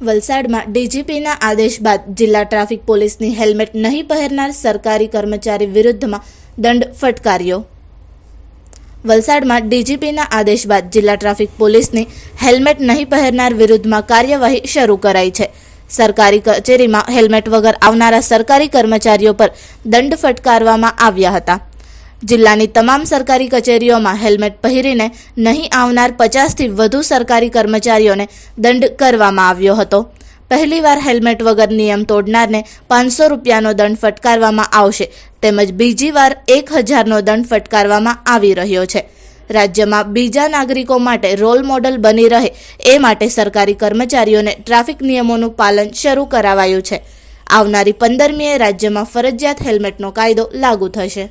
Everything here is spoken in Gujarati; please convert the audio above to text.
વલસાડમાં ડીજીપીના આદેશ બાદ જિલ્લા ટ્રાફિક પોલીસની હેલ્મેટ નહીં પહેરનાર સરકારી કર્મચારી વિરુદ્ધમાં દંડ ફટકાર્યો. વલસાડમાં ડીજીપીના આદેશ બાદ જિલ્લા ટ્રાફિક પોલીસની હેલ્મેટ નહીં પહેરનાર વિરુદ્ધમાં કાર્યવાહી શરૂ કરાઈ છે. સરકારી કચેરીમાં હેલ્મેટ વગર આવનારા સરકારી કર્મચારીઓ પર દંડ ફટકારવામાં આવ્યા હતા. જિલ્લાની તમામ સરકારી કચેરીઓમાં હેલ્મેટ પહેરીને નહીં આવનાર પચાસથી વધુ સરકારી કર્મચારીઓને દંડ કરવામાં આવ્યો હતો. પહેલીવાર હેલ્મેટ વગર નિયમ તોડનારને પાંચસો રૂપિયાનો દંડ ફટકારવામાં આવશે તેમજ બીજી વાર એક હજારનો દંડ ફટકારવામાં આવી રહ્યો છે. રાજ્યમાં બીજા નાગરિકો માટે રોલ મોડલ બની રહે એ માટે સરકારી કર્મચારીઓને ટ્રાફિક નિયમોનું પાલન શરૂ કરાવાયું છે. આવનારી પંદરમીએ રાજ્યમાં ફરજિયાત હેલ્મેટનો કાયદો લાગુ થશે.